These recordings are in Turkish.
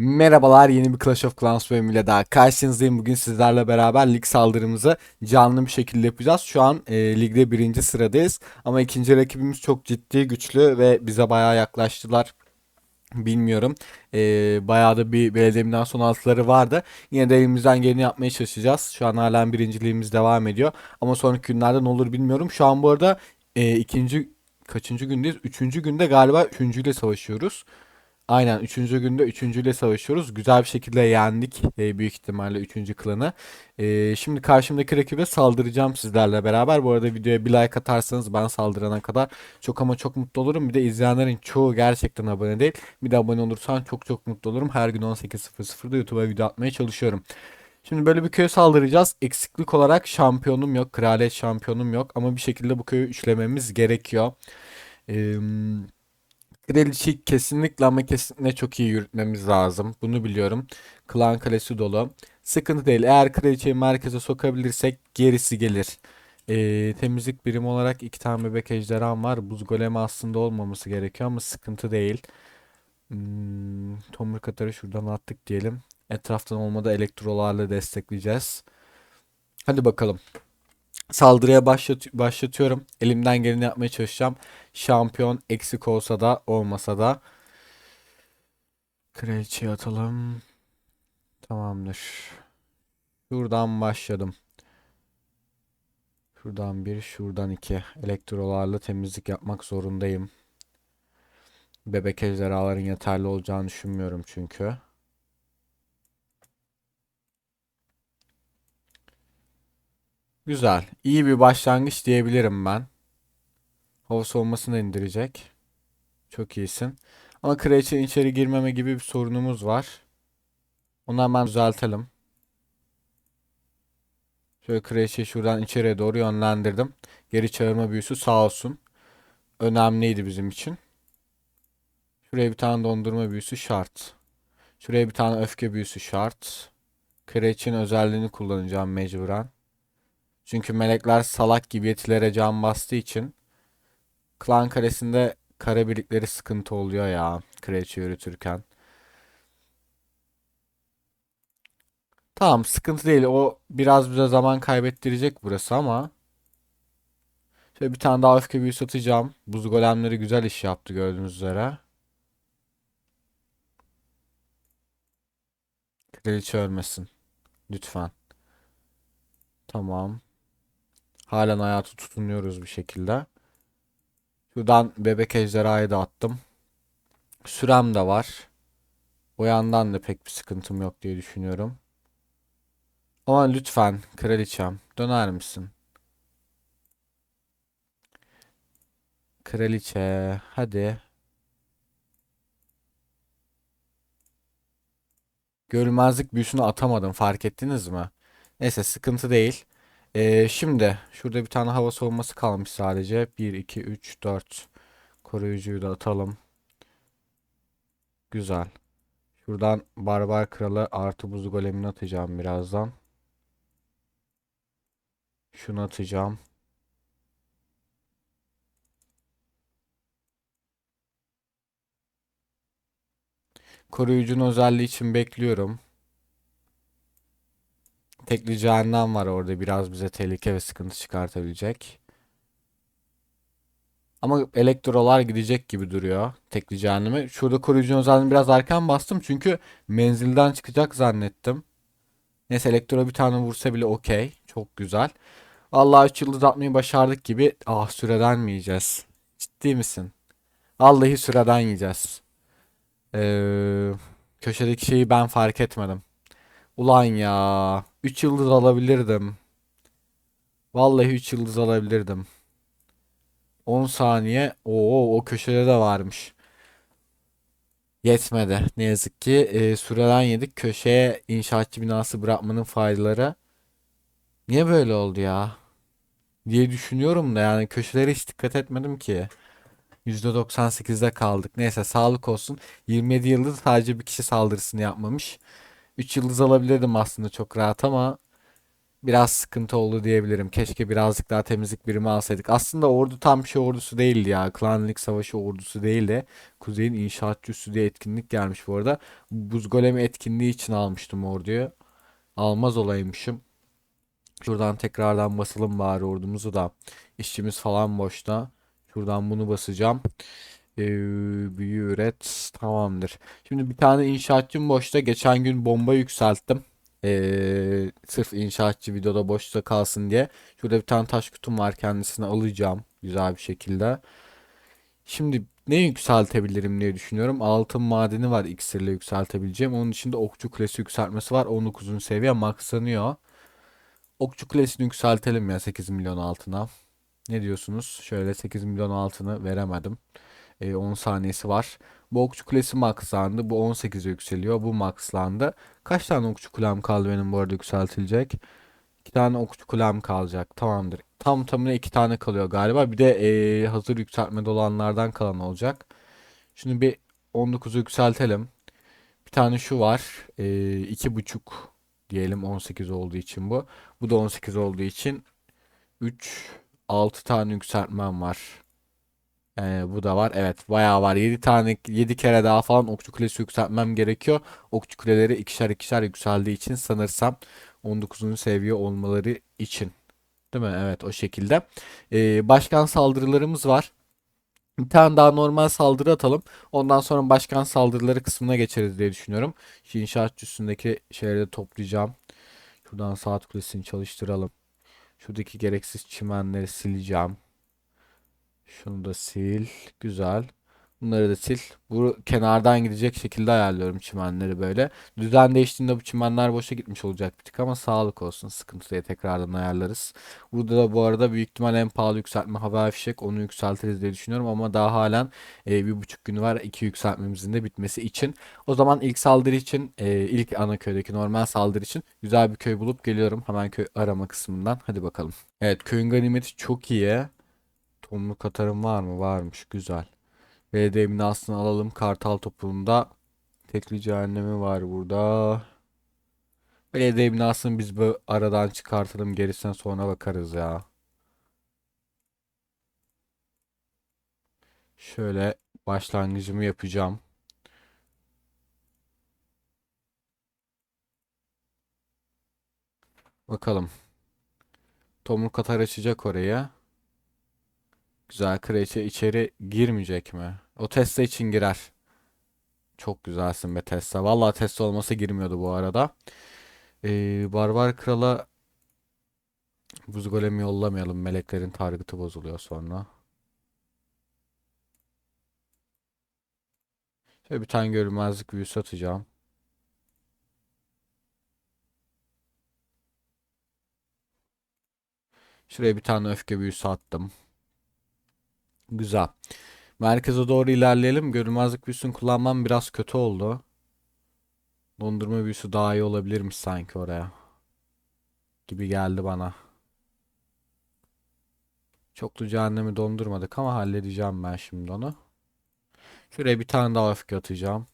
Merhabalar yeni bir Clash of Clans bölümüyle daha karşınızdayım. Bugün sizlerle beraber lig saldırımızı canlı bir şekilde yapacağız. Şu an e, ligde birinci sıradayız. Ama ikinci rakibimiz çok ciddi güçlü ve bize bayağı yaklaştılar. Bilmiyorum. E, bayağı da bir belediyemden son altıları vardı. Yine de elimizden geleni yapmaya çalışacağız. Şu an halen birinciliğimiz devam ediyor. Ama sonraki günlerde ne olur bilmiyorum. Şu an bu arada e, ikinci kaçıncı gündeyiz? Üçüncü günde galiba üçüncüyle savaşıyoruz. Aynen üçüncü günde üçüncüyle savaşıyoruz. Güzel bir şekilde yendik e, büyük ihtimalle üçüncü klanı. E, şimdi karşımdaki rakibe saldıracağım sizlerle beraber. Bu arada videoya bir like atarsanız ben saldırana kadar çok ama çok mutlu olurum. Bir de izleyenlerin çoğu gerçekten abone değil. Bir de abone olursan çok çok mutlu olurum. Her gün 18.00'da YouTube'a video atmaya çalışıyorum. Şimdi böyle bir köye saldıracağız. Eksiklik olarak şampiyonum yok. Kraliyet şampiyonum yok. Ama bir şekilde bu köyü üçlememiz gerekiyor. Eee... Kraliçeyi kesinlikle ama kesinlikle çok iyi yürütmemiz lazım. Bunu biliyorum. Klan kalesi dolu. Sıkıntı değil. Eğer kraliçeyi merkeze sokabilirsek gerisi gelir. Ee, temizlik birimi olarak iki tane bebek ejderham var. Buz golemi aslında olmaması gerekiyor ama sıkıntı değil. Hmm, tomruk atarı şuradan attık diyelim. Etraftan olmadı elektrolarla destekleyeceğiz. Hadi bakalım. Saldırıya başlat başlatıyorum. Elimden geleni yapmaya çalışacağım. Şampiyon eksik olsa da olmasa da. Kraliçeyi atalım. Tamamdır. Şuradan başladım. Şuradan bir, şuradan iki. Elektrolarla temizlik yapmak zorundayım. Bebek ejderhaların yeterli olacağını düşünmüyorum çünkü. Güzel. İyi bir başlangıç diyebilirim ben. Hava soğumasını indirecek. Çok iyisin. Ama kraliçenin içeri girmeme gibi bir sorunumuz var. Onu hemen düzeltelim. Şöyle kraliçeyi şuradan içeriye doğru yönlendirdim. Geri çağırma büyüsü sağ olsun. Önemliydi bizim için. Şuraya bir tane dondurma büyüsü şart. Şuraya bir tane öfke büyüsü şart. Kraliçenin özelliğini kullanacağım mecburen. Çünkü melekler salak gibi yetilere can bastığı için klan karesinde kare birlikleri sıkıntı oluyor ya kraliçe yürütürken. Tamam sıkıntı değil. O biraz bize zaman kaybettirecek burası ama şöyle bir tane daha öfke büyüsü atacağım. Buz golemleri güzel iş yaptı gördüğünüz üzere. Kraliçe ölmesin. Lütfen. Tamam. Halen hayatı tutunuyoruz bir şekilde. Şuradan bebek ejderhayı da attım. Sürem de var. O yandan da pek bir sıkıntım yok diye düşünüyorum. Ama lütfen kraliçem döner misin? Kraliçe hadi. Görünmezlik büyüsünü atamadım fark ettiniz mi? Neyse sıkıntı değil. Ee, şimdi şurada bir tane hava savunması kalmış sadece. 1, 2, 3, 4. Koruyucuyu da atalım. Güzel. Şuradan Barbar Kralı artı buz golemini atacağım birazdan. Şunu atacağım. Koruyucunun özelliği için bekliyorum. Tekli cehennem var orada biraz bize tehlike ve sıkıntı çıkartabilecek. Ama elektrolar gidecek gibi duruyor tekli cehenneme. Şurada koruyucunun özelliğini biraz erken bastım çünkü menzilden çıkacak zannettim. Neyse elektro bir tane vursa bile okey. Çok güzel. Allah 3 yıldız atmayı başardık gibi. Ah süreden mi yiyeceğiz? Ciddi misin? Vallahi süreden yiyeceğiz. Ee, köşedeki şeyi ben fark etmedim. Ulan ya. 3 yıldız alabilirdim. Vallahi 3 yıldız alabilirdim. 10 saniye. Oo o köşede de varmış. Yetmedi. Ne yazık ki e, süreden yedik. Köşeye inşaatçı binası bırakmanın faydaları. Niye böyle oldu ya? Diye düşünüyorum da yani köşelere hiç dikkat etmedim ki. %98'de kaldık. Neyse sağlık olsun. 27 yıldız sadece bir kişi saldırısını yapmamış. 3 yıldız alabilirdim aslında çok rahat ama biraz sıkıntı oldu diyebilirim. Keşke birazcık daha temizlik birimi alsaydık. Aslında ordu tam şey ordusu değildi ya. Klanlık Savaşı ordusu değildi. Kuzey'in inşaatçısı diye etkinlik gelmiş bu arada. Buz golemi etkinliği için almıştım orduyu. Almaz olaymışım. Şuradan tekrardan basalım bari ordumuzu da. İşçimiz falan boşta. Şuradan bunu basacağım. Ee, büyü üret. Tamamdır. Şimdi bir tane inşaatçım boşta. Geçen gün bomba yükselttim. Ee, sırf inşaatçı videoda boşta kalsın diye. Şurada bir tane taş kutum var. Kendisini alacağım. Güzel bir şekilde. Şimdi ne yükseltebilirim diye düşünüyorum. Altın madeni var iksirle yükseltebileceğim. Onun içinde okçu kulesi yükseltmesi var. 19. seviye maxlanıyor. Okçu kulesini yükseltelim ya 8 milyon altına. Ne diyorsunuz? Şöyle 8 milyon altını veremedim. E, 10 saniyesi var. Bu okçu kulesi maxlandı. Bu 18'e yükseliyor. Bu maxlandı. Kaç tane okçu kulem kaldı benim bu arada yükseltilecek? 2 tane okçu kulem kalacak. Tamamdır. Tam tamına 2 tane kalıyor galiba. Bir de e, hazır yükseltmede olanlardan kalan olacak. Şimdi bir 19'u yükseltelim. Bir tane şu var. E, 2,5 diyelim 18 olduğu için bu. Bu da 18 olduğu için 3 6 tane yükseltmem var. Ee, bu da var. Evet, bayağı var. 7 tane 7 kere daha falan okçu kulesi yükseltmem gerekiyor. Okçu kuleleri ikişer ikişer yükseldiği için sanırsam 19. seviye olmaları için. Değil mi? Evet, o şekilde. Ee, başkan saldırılarımız var. Bir tane daha normal saldırı atalım. Ondan sonra başkan saldırıları kısmına geçeriz diye düşünüyorum. Şu inşaat üstündeki şeyleri de toplayacağım. Şuradan saat kulesini çalıştıralım. Şuradaki gereksiz çimenleri sileceğim. Şunu da sil. Güzel. Bunları da sil. Bu kenardan gidecek şekilde ayarlıyorum çimenleri böyle. Düzen değiştiğinde bu çimenler boşa gitmiş olacak bir tık ama sağlık olsun. Sıkıntı diye tekrardan ayarlarız. Burada da bu arada büyük ihtimal en pahalı yükseltme hava fişek. Onu yükseltiriz diye düşünüyorum ama daha halen e, bir buçuk günü var. iki yükseltmemizin de bitmesi için. O zaman ilk saldırı için e, ilk ana köydeki normal saldırı için güzel bir köy bulup geliyorum. Hemen köy arama kısmından. Hadi bakalım. Evet köyün ganimeti çok iyi. Tomruk atarım var mı? Varmış. Güzel. Belediye binasını alalım. Kartal topuğunda tekli cehennemi var burada. Belediye binasını biz bu aradan çıkartalım. Gerisine sonra bakarız ya. Şöyle başlangıcımı yapacağım. Bakalım. Tomruk atar açacak oraya. Güzel kraliçe içeri girmeyecek mi? O Tesla için girer. Çok güzelsin be Tesla. Vallahi Tesla olmasa girmiyordu bu arada. Ee, Barbar Kral'a buz golemi yollamayalım. Meleklerin targıtı bozuluyor sonra. Şöyle bir tane görünmezlik büyüsü atacağım. Şuraya bir tane öfke büyüsü attım. Güzel. Merkeze doğru ilerleyelim. Görünmezlik büyüsünü kullanmam biraz kötü oldu. Dondurma büyüsü daha iyi olabilirmiş sanki oraya. Gibi geldi bana. Çoklu cehennemi dondurmadık ama halledeceğim ben şimdi onu. Şuraya bir tane daha öfke atacağım.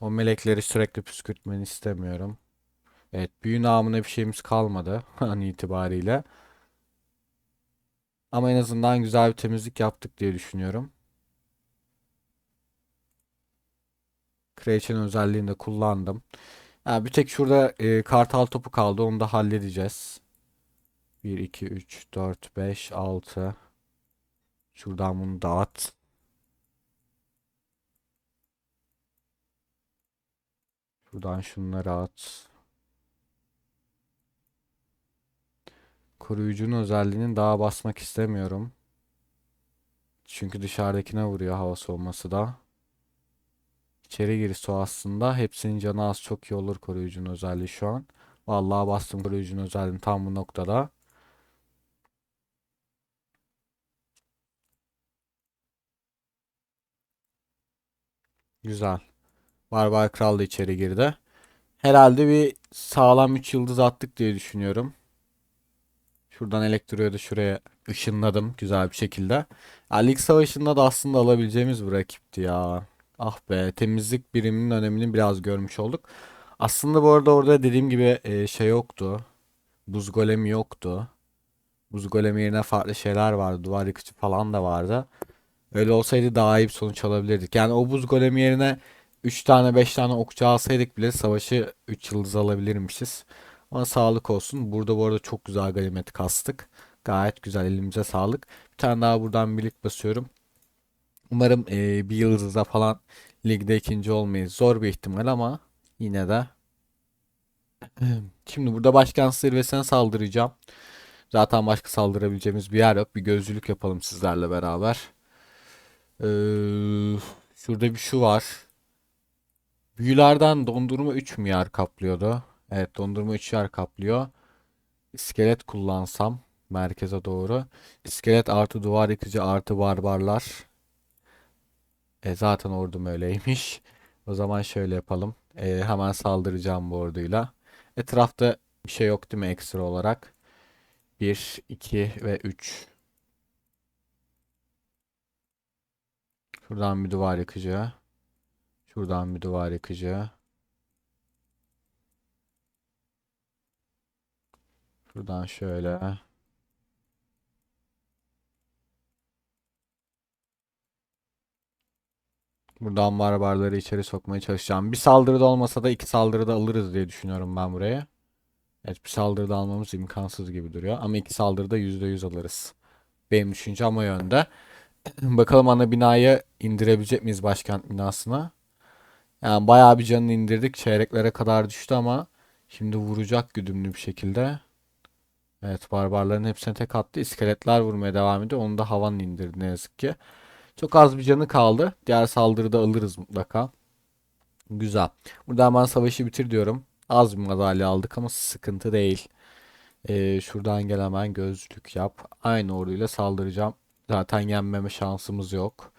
O melekleri sürekli püskürtmeni istemiyorum. Evet büyü namına bir şeyimiz kalmadı an itibariyle. Ama en azından güzel bir temizlik yaptık diye düşünüyorum. Creation özelliğini de kullandım. Ha, bir tek şurada e, kartal topu kaldı. Onu da halledeceğiz. 1, 2, 3, 4, 5, 6. Şuradan bunu dağıt. Şuradan şunları at. Koruyucunun özelliğini daha basmak istemiyorum. Çünkü dışarıdakine vuruyor hava soğuması da. İçeri girişi o aslında. Hepsinin canı az çok iyi olur koruyucunun özelliği şu an. Vallahi bastım koruyucunun özelliğini tam bu noktada. Güzel. Barbar Kral da içeri girdi. Herhalde bir sağlam 3 yıldız attık diye düşünüyorum. Şuradan elektroyu şuraya ışınladım güzel bir şekilde. Ya, Lig Savaşı'nda da aslında alabileceğimiz bir rakipti ya. Ah be temizlik biriminin önemini biraz görmüş olduk. Aslında bu arada orada dediğim gibi e, şey yoktu. Buz golemi yoktu. Buz golemi yerine farklı şeyler vardı. Duvar yıkıcı falan da vardı. Öyle olsaydı daha iyi bir sonuç alabilirdik. Yani o buz golemi yerine 3 tane 5 tane okçu alsaydık bile savaşı 3 yıldız alabilirmişiz. Ama sağlık olsun. Burada bu arada çok güzel ganimet kastık. Gayet güzel elimize sağlık. Bir tane daha buradan birlik basıyorum. Umarım e, bir yıldızda falan ligde ikinci olmayız. Zor bir ihtimal ama yine de. Şimdi burada başkan zirvesine saldıracağım. Zaten başka saldırabileceğimiz bir yer yok. Bir gözcülük yapalım sizlerle beraber. Ee, şurada bir şu var. Büyülerden dondurma 3 mü yer kaplıyordu? Evet dondurma 3 yer kaplıyor. İskelet kullansam merkeze doğru. İskelet artı duvar yıkıcı artı barbarlar. E zaten ordum öyleymiş. O zaman şöyle yapalım. E, hemen saldıracağım bu orduyla. Etrafta bir şey yok değil mi ekstra olarak? 1, 2 ve 3. Şuradan bir duvar yıkıcı. Şuradan bir duvar yıkıcı. Şuradan şöyle. Buradan barbarları içeri sokmaya çalışacağım. Bir saldırıda olmasa da iki saldırıda alırız diye düşünüyorum ben buraya. Evet bir saldırıda almamız imkansız gibi duruyor. Ama iki saldırıda %100 alırız. Benim düşüncem o yönde. Bakalım ana binayı indirebilecek miyiz başkent binasına? Yani bayağı bir canını indirdik. Çeyreklere kadar düştü ama şimdi vuracak güdümlü bir şekilde. Evet barbarların hepsine tek attı. İskeletler vurmaya devam ediyor. Onu da havan indirdi ne yazık ki. Çok az bir canı kaldı. Diğer saldırıda alırız mutlaka. Güzel. Burada hemen savaşı bitir diyorum. Az bir madalya aldık ama sıkıntı değil. Ee, şuradan gel hemen gözlük yap. Aynı orduyla saldıracağım. Zaten yenmeme şansımız yok.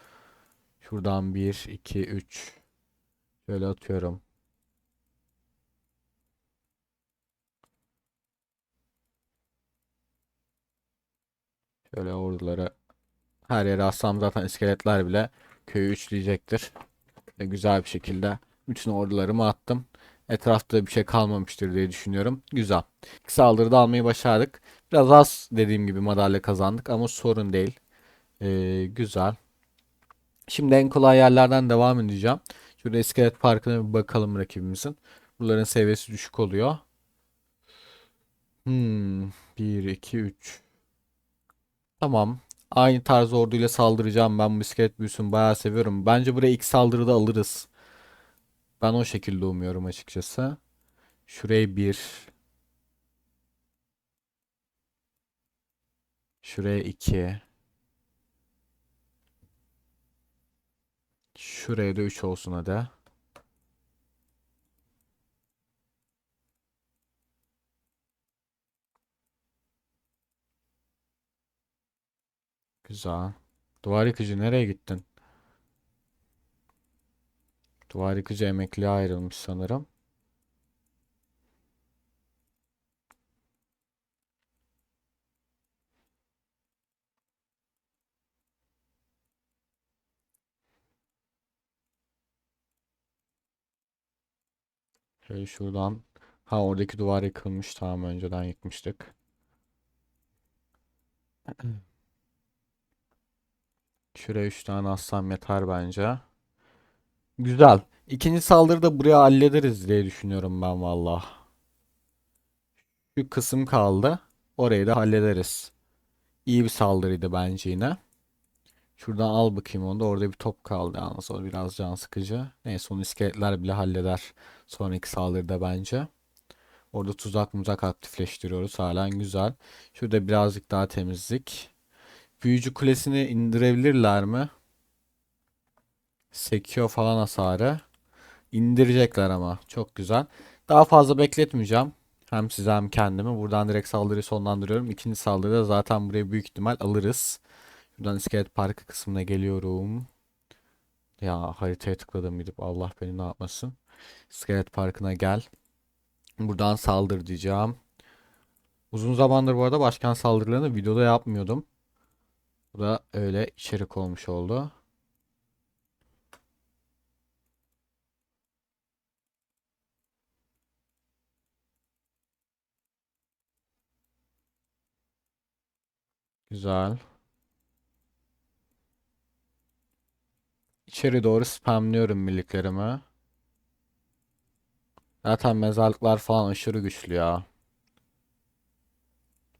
Şuradan 1, 2, 3. Şöyle atıyorum. Şöyle orduları her yere assam zaten iskeletler bile köyü üçleyecektir. Ve güzel bir şekilde bütün ordularımı attım. Etrafta bir şey kalmamıştır diye düşünüyorum. Güzel. İki saldırıda almayı başardık. Biraz az dediğim gibi madalya kazandık ama sorun değil. Ee, güzel. Şimdi en kolay yerlerden devam edeceğim. Şurada iskelet parkına bir bakalım rakibimizin. Bunların seviyesi düşük oluyor. Hmm, 1, 2, 3. Tamam. Aynı tarz orduyla saldıracağım. Ben bu iskelet büyüsünü bayağı seviyorum. Bence buraya ilk saldırıda alırız. Ben o şekilde umuyorum açıkçası. Şuraya 1. Şuraya 2. Şuraya da 3 olsun hadi. Güzel. Duvar yıkıcı nereye gittin? Duvar yıkıcı emekliye ayrılmış sanırım. Şöyle şuradan. Ha oradaki duvar yıkılmış. Tamam önceden yıkmıştık. Şuraya 3 tane assam yeter bence. Güzel. İkinci saldırıda buraya hallederiz diye düşünüyorum ben valla. Şu kısım kaldı. Orayı da hallederiz. İyi bir saldırıydı bence yine. Şuradan al bakayım onu da. Orada bir top kaldı yalnız. O biraz can sıkıcı. Neyse onu iskeletler bile halleder. Sonraki saldırıda bence. Orada tuzak muzak aktifleştiriyoruz. Halen güzel. Şurada birazcık daha temizlik. Büyücü kulesini indirebilirler mi? Sekiyor falan hasarı. İndirecekler ama. Çok güzel. Daha fazla bekletmeyeceğim. Hem size hem kendimi. Buradan direkt saldırıyı sonlandırıyorum. İkinci saldırıda zaten buraya büyük ihtimal alırız. Şuradan iskelet parkı kısmına geliyorum. Ya haritaya tıkladım gidip Allah beni ne yapmasın. İskelet parkına gel. Buradan saldır diyeceğim. Uzun zamandır bu arada başkan saldırılarını videoda yapmıyordum. Bu da öyle içerik olmuş oldu. Güzel. İçeri doğru spamlıyorum birliklerimi. Zaten mezarlıklar falan aşırı güçlü ya.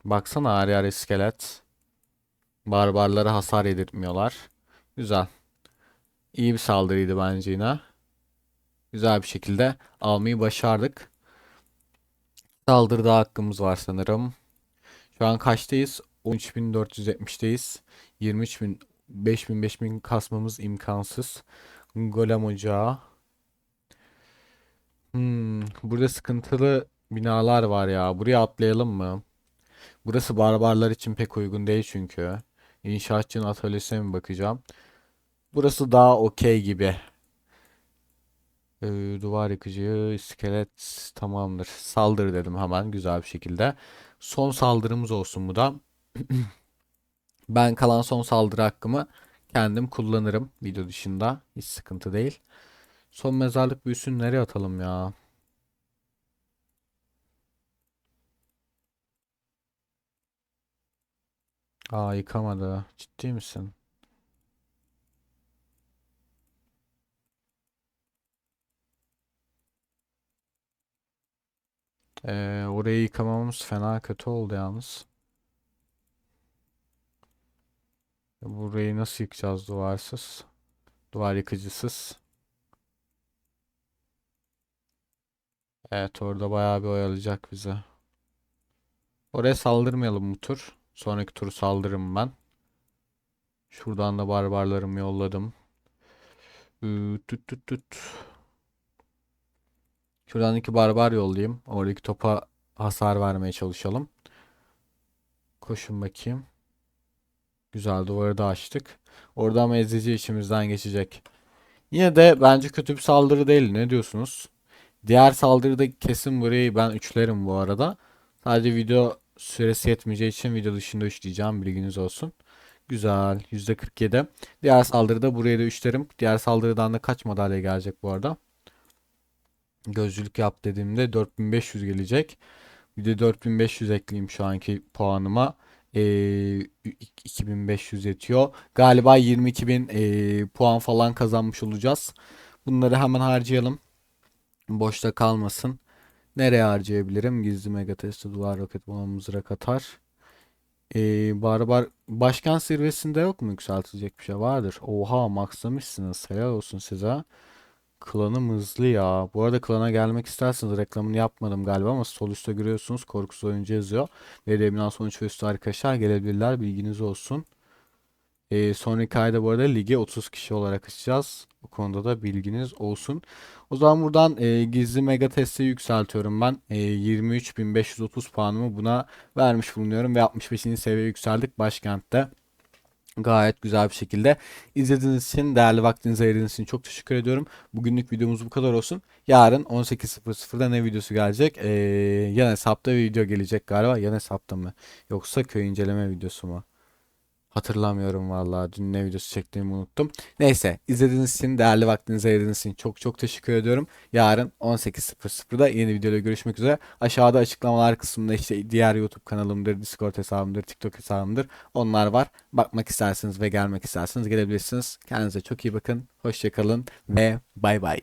Baksana her yer iskelet. Barbarlara hasar yedirtmiyorlar. Güzel. İyi bir saldırıydı bence yine. Güzel bir şekilde almayı başardık. Saldırıda hakkımız var sanırım. Şu an kaçtayız? 13.470'teyiz. 23.000 5000 5000 kasmamız imkansız. Golem ocağı. Hmm, burada sıkıntılı binalar var ya. Buraya atlayalım mı? Burası barbarlar için pek uygun değil çünkü. İnşaatçının atölyesine mi bakacağım? Burası daha okey gibi. Ee, duvar yıkıcı, iskelet tamamdır. Saldır dedim hemen güzel bir şekilde. Son saldırımız olsun bu da. Ben kalan son saldırı hakkımı kendim kullanırım video dışında. Hiç sıkıntı değil. Son mezarlık büyüsünü nereye atalım ya? Aa yıkamadı. Ciddi misin? Ee, orayı yıkamamız fena kötü oldu yalnız. Burayı nasıl yıkacağız duvarsız? Duvar yıkıcısız. Evet orada bayağı bir oyalayacak bize. Oraya saldırmayalım bu tur. Sonraki turu saldırırım ben. Şuradan da barbarlarımı yolladım. Tut tut tut. Şuradan iki barbar yollayayım. Oradaki topa hasar vermeye çalışalım. Koşun bakayım. Güzel duvarı da açtık. Orada ama ezici içimizden geçecek. Yine de bence kötü bir saldırı değil. Ne diyorsunuz? Diğer saldırıda kesin burayı ben üçlerim bu arada. Sadece video süresi yetmeyeceği için video dışında üçleyeceğim. Bilginiz olsun. Güzel. %47. Diğer saldırıda buraya da üçlerim. Diğer saldırıdan da kaç madalya gelecek bu arada? Gözcülük yap dediğimde 4500 gelecek. Bir de 4500 ekleyeyim şu anki puanıma. Ee, 2500 yetiyor. Galiba 22.000 ee, puan falan kazanmış olacağız. Bunları hemen harcayalım. Boşta kalmasın. Nereye harcayabilirim? Gizli mega testi, duvar roket bomba mızrak atar. Ee, barbar başkan zirvesinde yok mu yükseltilecek bir şey vardır. Oha maxlamışsınız. Helal olsun size. Klanım hızlı ya. Bu arada klana gelmek isterseniz reklamını yapmadım galiba ama sol üstte görüyorsunuz korkusuz oyuncu yazıyor. Ve Debinan sonuç ve üstü arkadaşlar gelebilirler bilginiz olsun. Ee, sonraki ayda bu arada lige 30 kişi olarak açacağız. Bu konuda da bilginiz olsun. O zaman buradan e, gizli mega testi yükseltiyorum ben. E, 23.530 puanımı buna vermiş bulunuyorum ve 65. seviyeye yükseldik başkentte. Gayet güzel bir şekilde. İzlediğiniz için, değerli vaktinizi ayırdığınız için çok teşekkür ediyorum. Bugünlük videomuz bu kadar olsun. Yarın 18.00'da ne videosu gelecek? Ee, yan hesapta video gelecek galiba. Yan hesapta mı? Yoksa köy inceleme videosu mu? Hatırlamıyorum vallahi. Dün ne videosu çektiğimi unuttum. Neyse izlediğiniz için, değerli vaktinizi ayırdığınız için çok çok teşekkür ediyorum. Yarın 18.00'da yeni videoda görüşmek üzere. Aşağıda açıklamalar kısmında işte diğer YouTube kanalımdır, Discord hesabımdır, TikTok hesabımdır. Onlar var. Bakmak isterseniz ve gelmek isterseniz gelebilirsiniz. Kendinize çok iyi bakın. Hoşçakalın ve bay bay.